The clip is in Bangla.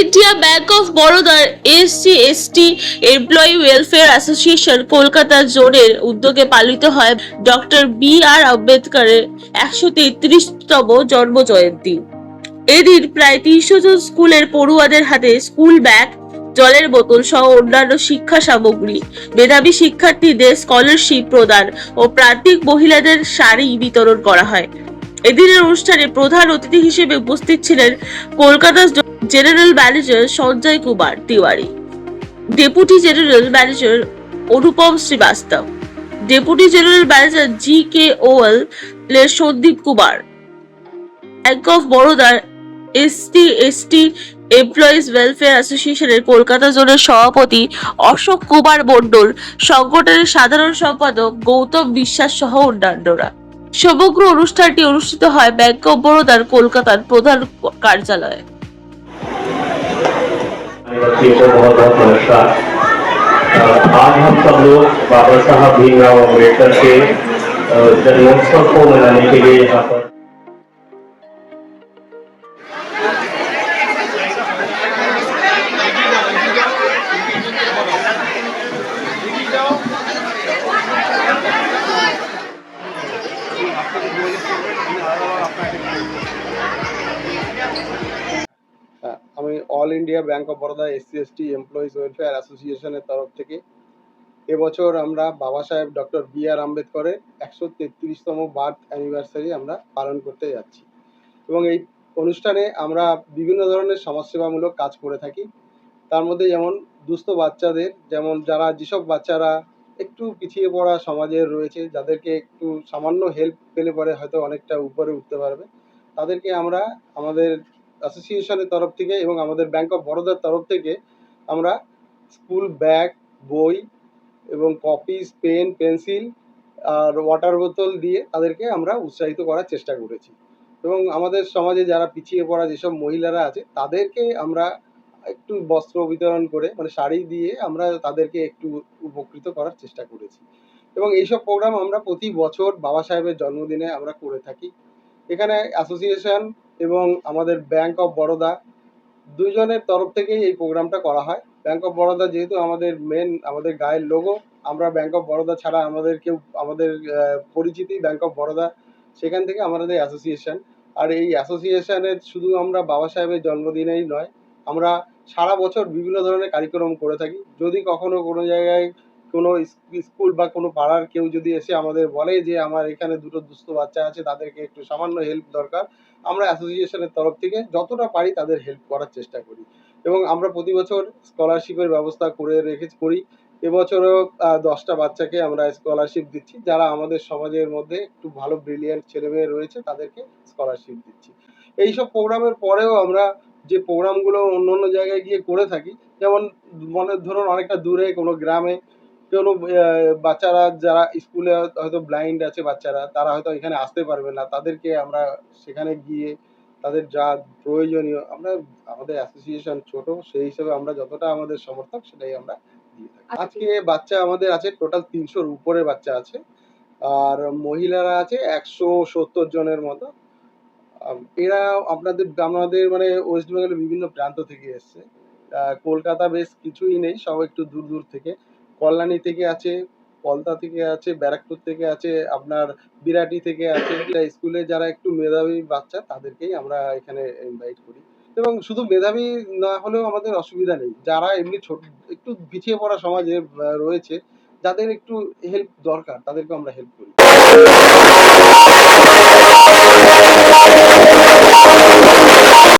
Of বরোদার SC ST employee welfare association Kolkata জোনের উদ্যোগে পালিত হয় ডক্টর বি আর আম্বেদকরের একশো তেত্রিশতম জন্ম জয়ন্তী এদিন প্রায় তিনশো জন স্কুলের পড়ুয়াদের হাতে স্কুল ব্যাগ, জলের বোতল সহ অন্যান্য শিক্ষা সামগ্রী, মেধাবী শিক্ষার্থীদের স্কলারশিপ প্রদান ও প্রান্তিক মহিলাদের শাড়ি বিতরণ করা হয়। এদিনের অনুষ্ঠানে প্রধান অতিথি হিসেবে উপস্থিত ছিলেন Kolkata general manager Sanjay Kumar Tiwari, deputy general manager Anupam Srivastava, deputy general manager G K OL এর সন্দীপ কুমার, ব্যাংক অফ বরোদার এসটি এসটি এমপ্লয়িজ ওয়েলফেয়ার অ্যাসোসিয়েশনের কলকাতা জোনের সভাপতি অশোক কুমার মণ্ডল, সংগঠনের সাধারণ সম্পাদক গৌতম বিশ্বাস সহ অন্যান্যরা। সমগ্র অনুষ্ঠানটি অনুষ্ঠিত হয় ব্যাংক অফ বরোদার কলকাতার প্রধান কার্যালয়ে। बच्चे को बहुत बहुत नमस्कार आज हम सब लोग बाबा साहब भीमराव अंबेडकर के जन्मोत्सव को मनाने के लिए यहाँ पर আমি all India bank of Baroda SC ST employees welfare অ্যাসোসিয়েশনের তরফ থেকে এবছর আমরা বাবা সাহেব ডক্টর বি আর আম্বেদকরের একশো তেত্রিশতম বার্থ অ্যানিভার্সারি আমরা পালন করতে যাচ্ছি। এবং এই অনুষ্ঠানে আমরা বিভিন্ন ধরনের সমাজসেবামূলক কাজ করে থাকি। তার মধ্যে যেমন দুস্থ বাচ্চাদের, যেমন যারা, যেসব বাচ্চারা একটু পিছিয়ে পড়া সমাজের রয়েছে, যাদেরকে একটু সামান্য হেল্প পেলে পরে হয়তো অনেকটা উপরে উঠতে পারবে, তাদেরকে আমরা আমাদের অ্যাসোসিয়েশনের তরফ থেকে এবং আমাদের ব্যাংক অফ বরোদার তরফ থেকে আমরা স্কুল ব্যাগ বই এবং কপিস পেন পেন্সিল আর ওয়াটার বোতল দিয়ে তাদেরকে আমরা উৎসাহিত করার চেষ্টা করেছি। এবং আমাদের সমাজে যারা পিছিয়ে পড়া যেসব মহিলারা আছে, তাদেরকে আমরা একটু বস্ত্র বিতরণ করে মানে শাড়ি দিয়ে আমরা তাদেরকে একটু উপকৃত করার চেষ্টা করেছি। এবং এইসব প্রোগ্রাম আমরা প্রতি বছর বাবা সাহেবের জন্মদিনে আমরা করে থাকি। এখানে অ্যাসোসিয়েশন এবং আমাদের ব্যাংক অফ বরোদা দুইজনের তরফ থেকেই এই প্রোগ্রামটা করা হয়। ব্যাংক অফ বরোদা যেহেতু আমাদের মেন আমাদের গায়ের লোগো আমরা ব্যাংক অফ বরোদা ছাড়া আমাদের কেউ, আমাদের পরিচিতি ব্যাংক অফ বরোদা সেখান থেকে আমাদের অ্যাসোসিয়েশন আর এই অ্যাসোসিয়েশনের শুধু আমরা বাবা সাহেবের জন্মদিনেই নয়, আমরা সারা বছর বিভিন্ন ধরনের কার্যক্রম করে থাকি। যদি কখনো কোনো জায়গায় কোনো স্কুল বা কোনো পাড়ার কেউ যদি এসে আমাদের বলে যে আমার এখানে দুটো দুস্থ বাচ্চা আছে, তাদেরকে একটু সামান্য হেল্প দরকার, আমরা অ্যাসোসিয়েশনের তরফ থেকে যতটা পারি তাদের হেল্প করার চেষ্টা করি। এবং আমরা প্রতি বছর স্কলারশিপের ব্যবস্থা করে রেখে করি। এবছরও দশটা বাচ্চাকে আমরা স্কলারশিপ দিচ্ছি। যারা আমাদের সমাজের মধ্যে একটু ভালো ব্রিলিয়ান্ট ছেলেমেয়ে রয়েছে, তাদেরকে স্কলারশিপ দিচ্ছি। এইসব প্রোগ্রামের পরেও আমরা যে প্রোগ্রামগুলো অন্য অন্য জায়গায় গিয়ে করে থাকি, যেমন, মনে, ধরুন অনেকটা দূরে কোনো গ্রামে কোনো বাচ্চারা যারা স্কুলে হয়তো ব্লাইন্ড আছে বাচ্চারা তারা হয়তো এখানে আসতে পারবে না। তাদেরকে আমরা সেখানে গিয়ে তাদের যা প্রয়োজনীয় আমরা আমাদের অ্যাসোসিয়েশন ছোট সেই হিসেবে আমরা যতটা আমাদের সমর্থক সেটাই আমরা দিয়ে থাকি। আজকে বাচ্চা আমাদের আছে টোটাল তিনশোর উপরে বাচ্চা আছে। আর মহিলারা আছে একশো সত্তর জনের মতো। এরা আপনাদের আমাদের মানে ওয়েস্ট বেঙ্গলের বিভিন্ন প্রান্ত থেকে এসছে। কলকাতা বেশ কিছুই নেই সব একটু দূর দূর থেকে। কল্যাণী থেকে আছে, পলতা থেকে আছে, ব্যারাকপুর থেকে আছে, আপনার বিরাটি থেকে আছে। স্কুলে যারা একটু মেধাবী বাচ্চা, তাদেরকেই আমরা এখানে ইনভাইট করি। এবং শুধু মেধাবী না হলেও আমাদের অসুবিধা নেই। যারা এমনি ছোট, একটু পিছিয়ে পড়া সমাজে রয়েছে, যাদের একটু হেল্প দরকার তাদেরকে আমরা হেল্প করি।